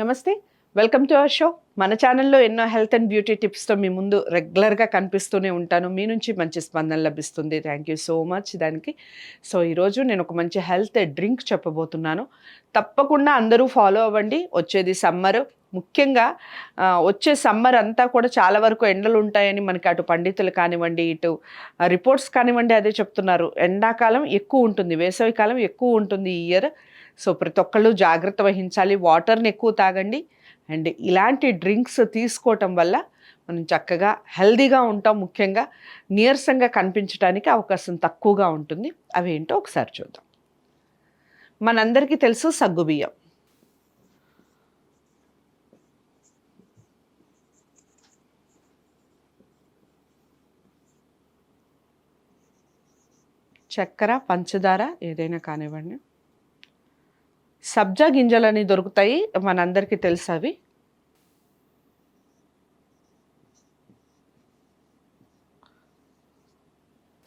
నమస్తే. Welcome to our show మన ఛానల్లో ఎన్నో హెల్త్ అండ్ బ్యూటీ టిప్స్తో మీ ముందు రెగ్యులర్గా కనిపిస్తూనే ఉంటాను. మీ నుంచి మంచి స్పందన లభిస్తుంది. థ్యాంక్ యూ సో మచ్ దానికి సో ఈరోజు నేను ఒక మంచి హెల్త్ డ్రింక్ చెప్పబోతున్నాను. తప్పకుండా అందరూ ఫాలో అవ్వండి. వచ్చేది సమ్మర్ ముఖ్యంగా వచ్చే సమ్మర్ అంతా కూడా చాలా వరకు ఎండలు ఉంటాయని మనకి అటు పండితులు కానివ్వండి ఇటు రిపోర్ట్స్ కానివ్వండి అదే చెప్తున్నారు. ఎండాకాలం ఎక్కువ ఉంటుంది. వేసవి కాలం ఎక్కువ ఉంటుంది ఈ ఇయర్ సో ప్రతి ఒక్కళ్ళు జాగ్రత్త వహించాలి వాటర్ని ఎక్కువ తాగండి. అండ్ ఇలాంటి డ్రింక్స్ తీసుకోవటం వల్ల మనం చక్కగా హెల్దీగా ఉంటాం ముఖ్యంగా నీరసంగా కనిపించడానికి అవకాశం తక్కువగా ఉంటుంది. అవి ఏంటో ఒకసారి చూద్దాం. మనందరికీ తెలుసు సగ్గుబియ్యం చక్కెర పంచదార ఏదైనా కానివ్వండి. సబ్జా గింజలని దొరుకుతాయి మనందరికీ తెలుసు అవి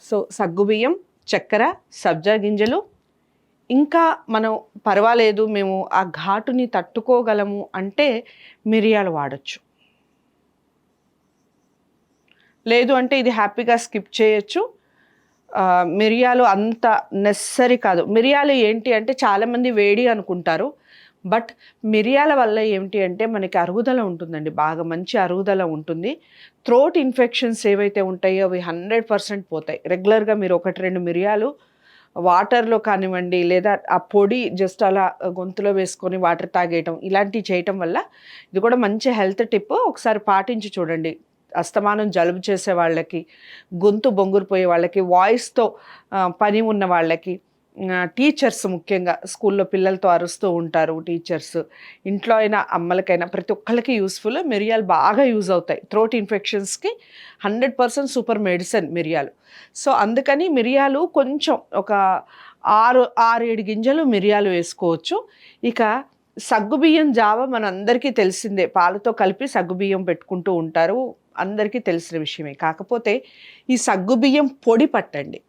సో సగ్గుబియ్యం చక్కెర సబ్జా గింజలు. ఇంకా మనం పర్వాలేదు మేము ఆ ఘాటుని తట్టుకోగలము అంటే మిరియాలు వాడచ్చు. లేదు అంటే ఇది హ్యాపీగా స్కిప్ చేయొచ్చు. మిరియాలు అంత నెసరీ కాదు. మిరియాలు ఏంటి అంటే చాలామంది వేడి అనుకుంటారు. బట్ మిరియాల వల్ల ఏమిటి అంటే మనకి అరుగుదల ఉంటుందండి. బాగా మంచి అరుగుదల ఉంటుంది. థ్రోట్ ఇన్ఫెక్షన్స్ ఏవైతే ఉంటాయో అవి హండ్రెడ్ పర్సెంట్ పోతాయి. రెగ్యులర్గా మీరు ఒకటి రెండు మిరియాలు వాటర్లో కానివ్వండి లేదా ఆ పొడి జస్ట్ అలా గొంతులో వేసుకొని వాటర్ తాగేయటం ఇలాంటివి చేయటం వల్ల ఇది కూడా మంచి హెల్త్ టిప్ ఒకసారి పాటించి చూడండి. అస్తమానం జలుబు చేసే వాళ్ళకి గొంతు బొంగురిపోయే వాళ్ళకి వాయిస్తో పని ఉన్న వాళ్ళకి టీచర్స్ ముఖ్యంగా స్కూల్లో పిల్లలతో అరుస్తూ ఉంటారు టీచర్స్. ఇంట్లో అయినా అమ్మలకైనా ప్రతి ఒక్కళ్ళకి యూస్ఫుల్. మిరియాలు బాగా యూజ్ అవుతాయి. థ్రోట్ ఇన్ఫెక్షన్స్కి హండ్రెడ్ పర్సెంట్ సూపర్ మెడిసిన్ మిరియాలు. సో అందుకని మిరియాలు కొంచెం ఒక ఆరు ఆరు ఏడు గింజలు మిరియాలు వేసుకోవచ్చు. ఇక సగ్గుబియ్యం జావ మనందరికీ తెలిసిందే. పాలతో కలిపి సగ్గుబియ్యం పెట్టుకుంటూ ఉంటారు. అందరికీ తెలిసిన విషయమే. కాకపోతే ఈ సగ్గుబియ్యం పొడి పట్టండి.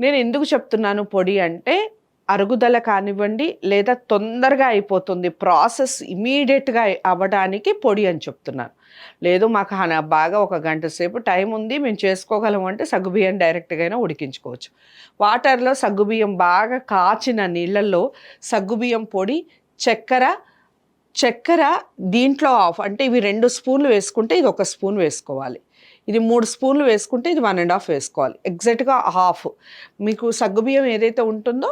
నేను ఎందుకు చెప్తున్నాను పొడి అంటే అరుగుదల కానివ్వండి లేదా తొందరగా అయిపోతుంది. ప్రాసెస్ ఇమీడియట్గా అవ్వడానికి పొడి అని చెప్తున్నాను. లేదు మాకు హన బాగా ఒక గంట సేపు టైం ఉంది మేము చేసుకోగలం అంటే సగ్గుబియ్యం డైరెక్ట్గా అయినా ఉడికించుకోవచ్చు. వాటర్లో సగ్గుబియ్యం బాగా కాచిన నీళ్ళల్లో సగ్గుబియ్యం పొడి చక్కెర చక్కెర దీంట్లో ఆఫ్ అంటే ఇవి రెండు స్పూన్లు వేసుకుంటే ఇది ఒక స్పూన్ వేసుకోవాలి. ఇది మూడు స్పూన్లు వేసుకుంటే ఇది వన్ అండ్ హాఫ్ వేసుకోవాలి. ఎగ్జాక్ట్గా హాఫ్ మీకు సగ్గుబియ్యం ఏదైతే ఉంటుందో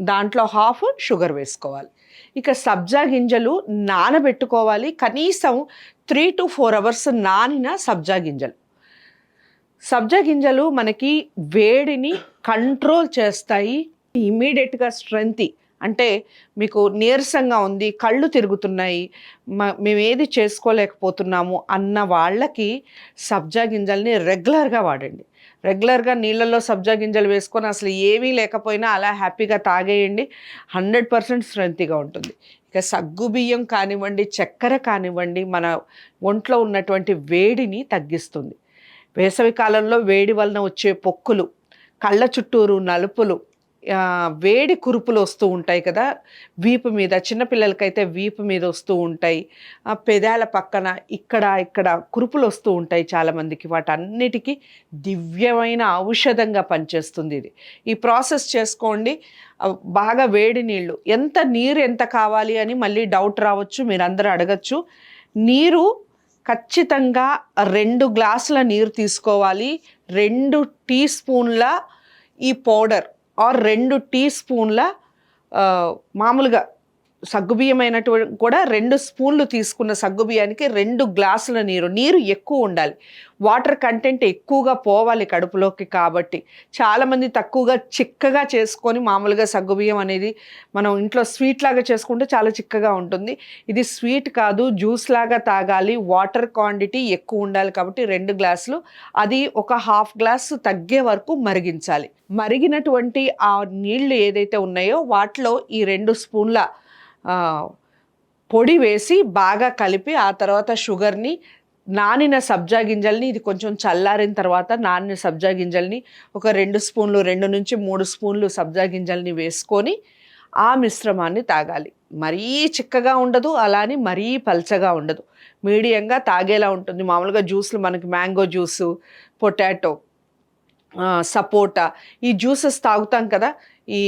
దాంట్లో హాఫ్ షుగర్ వేసుకోవాలి. ఇక సబ్జా గింజలు నానబెట్టుకోవాలి. కనీసం త్రీ టు ఫోర్ అవర్స్ నానిన సబ్జా గింజలు. సబ్జా గింజలు మనకి వేడిని కంట్రోల్ చేస్తాయి. ఇమీడియట్గా స్ట్రెంగ్త్ అంటే మీకు నీరసంగా ఉంది కళ్ళు తిరుగుతున్నాయి మ- మేము ఏది చేసుకోలేకపోతున్నాము అన్న వాళ్ళకి సబ్జా గింజల్ని రెగ్యులర్గా వాడండి. రెగ్యులర్గా నీళ్ళల్లో సబ్జా గింజలు వేసుకొని అసలు ఏమీ లేకపోయినా అలా హ్యాపీగా తాగేయండి. హండ్రెడ్ పర్సెంట్ స్ట్రెంత్గా ఉంటుంది. ఇక సగ్గు బియ్యం కానివ్వండి చక్కెర కానివ్వండి మన ఒంట్లో ఉన్నటువంటి వేడిని తగ్గిస్తుంది. వేసవి కాలంలో వేడి వలన వచ్చే పొక్కులు కళ్ళ చుట్టూరు నలుపులు వేడి కురుపులు వస్తూ ఉంటాయి కదా వీపు మీద చిన్నపిల్లలకైతే వీపు మీద వస్తూ ఉంటాయి. ఆ పెదాల పక్కన ఇక్కడ ఇక్కడ కురుపులు వస్తూ ఉంటాయి చాలామందికి. వాటన్నిటికీ దివ్యమైన ఔషధంగా పనిచేస్తుంది ఇది. ఈ ప్రాసెస్ చేసుకోండి. బాగా వేడి నీళ్ళు. ఎంత నీరు ఎంత కావాలి అని మళ్ళీ డౌట్ రావచ్చు మీరు అడగచ్చు. నీరు ఖచ్చితంగా రెండు గ్లాసుల నీరు తీసుకోవాలి. రెండు టీ స్పూన్ల ఈ పౌడర్ ఆర్ రెండు టీ స్పూన్ల మామూలుగా సగ్గుబియ్యం అయినటువంటి కూడా రెండు స్పూన్లు తీసుకున్న సగ్గుబియ్యానికి రెండు గ్లాసుల నీరు. నీరు ఎక్కువ ఉండాలి. వాటర్ కంటెంట్ ఎక్కువగా పోవాలి కడుపులోకి కాబట్టి. చాలామంది తక్కువగా చిక్కగా చేసుకొని మామూలుగా సగ్గుబియ్యం అనేది మనం ఇంట్లో స్వీట్ లాగా చేసుకుంటే చాలా చిక్కగా ఉంటుంది. ఇది స్వీట్ కాదు జ్యూస్ లాగా తాగాలి. వాటర్ క్వాంటిటీ ఎక్కువ ఉండాలి కాబట్టి రెండు గ్లాసులు. అది ఒక హాఫ్ గ్లాస్ తగ్గే వరకు మరిగించాలి. మరిగినటువంటి ఆ నీళ్ళు ఏదైతే ఉన్నాయో వాటిలో ఈ రెండు స్పూన్ల పొడి వేసి బాగా కలిపి ఆ తర్వాత షుగర్ని నానిన సబ్జా గింజల్ని ఇది కొంచెం చల్లారిన తర్వాత నానిన సబ్జా గింజల్ని ఒక రెండు స్పూన్లు రెండు నుంచి మూడు స్పూన్లు సబ్జా గింజల్ని వేసుకొని ఆ మిశ్రమాన్ని తాగాలి. మరీ చిక్కగా ఉండదు అలానే మరీ పల్చగా ఉండదు. మీడియంగా తాగేలా ఉంటుంది. మామూలుగా జ్యూస్లు మనకి మ్యాంగో జ్యూసు పొటాటో సపోటా ఈ జ్యూసెస్ తాగుతాం కదా ఈ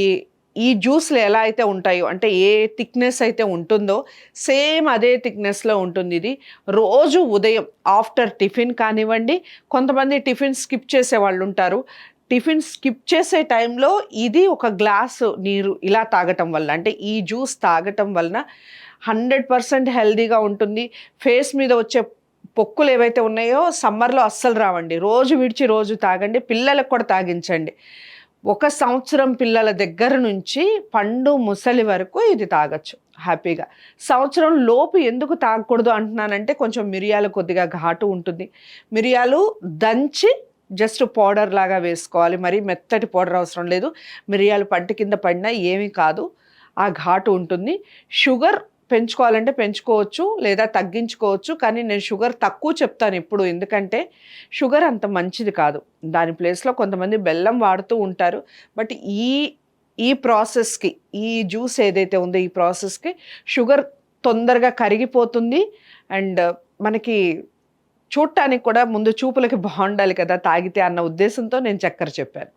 ఈ జ్యూస్లు ఎలా అయితే ఉంటాయో అంటే ఏ థిక్నెస్ అయితే ఉంటుందో సేమ్ అదే థిక్నెస్లో ఉంటుంది ఇది. రోజు ఉదయం ఆఫ్టర్ టిఫిన్ కానివ్వండి కొంతమంది టిఫిన్ స్కిప్ చేసే వాళ్ళు ఉంటారు. టిఫిన్ స్కిప్ చేసే టైంలో ఇది ఒక గ్లాసు నీరు ఇలా తాగటం వల్ల అంటే ఈ జ్యూస్ తాగటం వలన హండ్రెడ్ పర్సెంట్ హెల్దీగా ఉంటుంది. ఫేస్ మీద వచ్చే పొక్కులు ఏవైతే ఉన్నాయో సమ్మర్లో అస్సలు రావండి. రోజు విడిచి రోజు తాగండి పిల్లలకు కూడా తాగించండి. ఒక సంవత్సరం పిల్లల దగ్గర నుంచి పండు ముసలి వరకు ఇది తాగొచ్చు హ్యాపీగా. సంవత్సరం లోపు ఎందుకు తాగకూడదు అంటున్నానంటే కొంచెం మిరియాలు కొద్దిగా ఘాటు ఉంటుంది. మిరియాలు దంచి జస్ట్ పౌడర్ లాగా వేసుకోవాలి. మరి మెత్తటి పౌడర్ అవసరం లేదు. మిరియాలు పంట కింద పడినా ఏమీ కాదు. ఆ ఘాటు ఉంటుంది. షుగర్ పెంచుకోవాలంటే పెంచుకోవచ్చు లేదా తగ్గించుకోవచ్చు కానీ నేను షుగర్ తక్కువ చెప్తాను ఇప్పుడు ఎందుకంటే షుగర్ అంత మంచిది కాదు. దాని ప్లేస్లో కొంతమంది బెల్లం వాడుతూ ఉంటారు. బట్ ఈ ఈ ప్రాసెస్కి ఈ జ్యూస్ ఏదైతే ఉందో ఈ ప్రాసెస్కి షుగర్ తొందరగా కరిగిపోతుంది. అండ్ మనకి చూడటానికి కూడా ముందు చూపులకి బాగుండాలి కదా తాగితే అన్న ఉద్దేశంతో నేను చక్కెర చెప్పాను.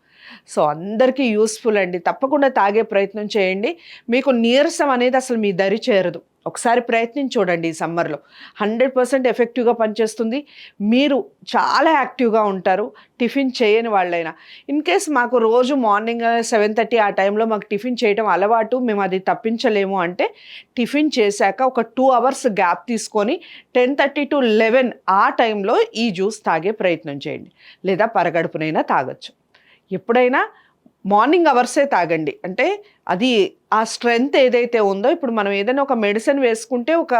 సో అందరికీ యూస్ఫుల్ అండి. తప్పకుండా తాగే ప్రయత్నం చేయండి. మీకు నీరసం అనేది అసలు మీ దరి చేరదు. ఒకసారి ప్రయత్నించి చూడండి ఈ సమ్మర్లో హండ్రెడ్ పర్సెంట్ ఎఫెక్టివ్గా పనిచేస్తుంది. మీరు చాలా యాక్టివ్గా ఉంటారు. టిఫిన్ చేయని వాళ్ళైనా. ఇన్ కేస్ మాకు రోజు మార్నింగ్ సెవెన్ థర్టీ ఆ టైంలో మాకు టిఫిన్ చేయడం అలవాటు మేము అది తప్పించలేము అంటే టిఫిన్ చేశాక ఒక టూ అవర్స్ గ్యాప్ తీసుకొని టెన్ థర్టీ టు లెవెన్ ఆ టైంలో ఈ జ్యూస్ తాగే ప్రయత్నం చేయండి. లేదా పరగడుపునైనా తాగొచ్చు. ఎప్పుడైనా మార్నింగ్ అవర్సే తాగండి. అంటే అది ఆ స్ట్రెంగ్త్ ఏదైతే ఉందో ఇప్పుడు మనం ఏదైనా ఒక మెడిసిన్ వేసుకుంటే ఒక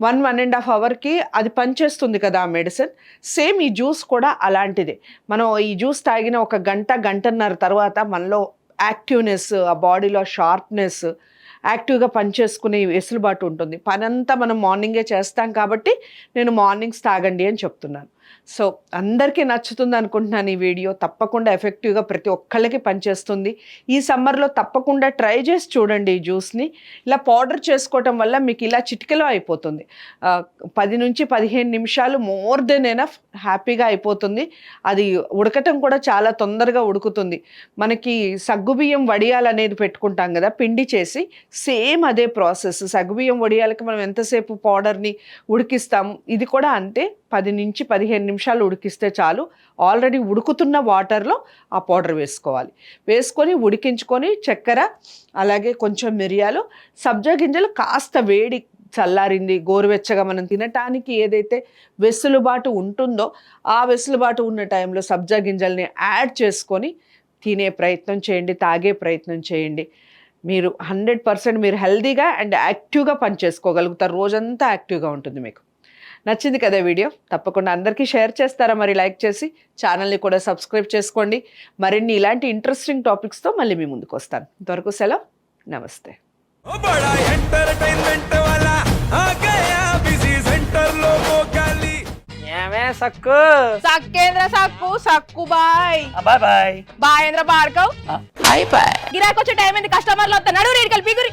వన్ వన్ అండ్ హాఫ్ అవర్కి అది పనిచేస్తుంది కదా ఆ మెడిసిన్. సేమ్ ఈ జ్యూస్ కూడా అలాంటిదే. మనం ఈ జ్యూస్ తాగిన ఒక గంట గంటన్నర తర్వాత మనలో యాక్టివ్నెస్ ఆ బాడీలో షార్ప్నెస్ యాక్టివ్గా పనిచేసుకునే వెసులుబాటు ఉంటుంది. పనంతా మనం మార్నింగే చేస్తాం కాబట్టి నేను మార్నింగ్స్ తాగండి అని చెప్తున్నాను. సో అందరికీ నచ్చుతుంది అనుకుంటున్నాను ఈ వీడియో. తప్పకుండా ఎఫెక్టివ్గా ప్రతి ఒక్కళ్ళకి పనిచేస్తుంది. ఈ సమ్మర్లో తప్పకుండా ట్రై చేసి చూడండి ఈ జ్యూస్ని. ఇలా పౌడర్ చేసుకోవటం వల్ల మీకు ఇలా చిటికలో అయిపోతుంది. పది నుంచి పదిహేను నిమిషాలు మోర్ దెన్ ఎనఫ్ హ్యాపీగా అయిపోతుంది. అది ఉడకటం కూడా చాలా తొందరగా ఉడుకుతుంది. మనకి సగ్గుబియ్యం వడియాలు అనేది పెట్టుకుంటాం కదా పిండి చేసి సేమ్ అదే ప్రాసెస్. సగ్గుబియ్యం వడియాలకి మనం ఎంతసేపు పౌడర్ని ఉడికిస్తాము ఇది కూడా అంతే. పది నుంచి పదిహేను నిమిషాలు ఉడికిస్తే చాలు. ఆల్రెడీ ఉడుకుతున్న వాటర్లో ఆ పౌడర్ వేసుకోవాలి. వేసుకొని ఉడికించుకొని చక్కెర అలాగే కొంచెం మిరియాలు సబ్జా గింజలు కాస్త వేడి చల్లారింది గోరువెచ్చగా మనం తినటానికి ఏదైతే వెసులుబాటు ఉంటుందో ఆ వెసులుబాటు ఉన్న టైంలో సబ్జా గింజల్ని యాడ్ చేసుకొని తినే ప్రయత్నం చేయండి తాగే ప్రయత్నం చేయండి. మీరు హండ్రెడ్ పర్సెంట్ మీరు హెల్దీగా అండ్ యాక్టివ్గా పనిచేసుకోగలుగుతారు. రోజంతా యాక్టివ్గా ఉంటుంది మీకు. నచ్చింది కదా వీడియో? తప్పకుండా అందరికీ షేర్ చేస్తారా మరి? లైక్ చేసి ఛానల్ని కూడా సబ్స్క్రైబ్ చేసుకోండి. మరిన్ని ఇలాంటి ఇంట్రెస్టింగ్ టాపిక్స్తో మళ్ళీ మీ ముందుకు వస్తాను. ఇంతవరకు సెలవు. నమస్తే. సక్కు? సక్కేంద్ర సక్కు? సక్కు బాయ్. Bye bye. బాయేంద్ర బాడ్కవ్ బాయ్ బాయ్. గిరాకొచ్చే టైం ఏంది? కస్టమర్లు వస్తా నడు రేడికల్ పిగురి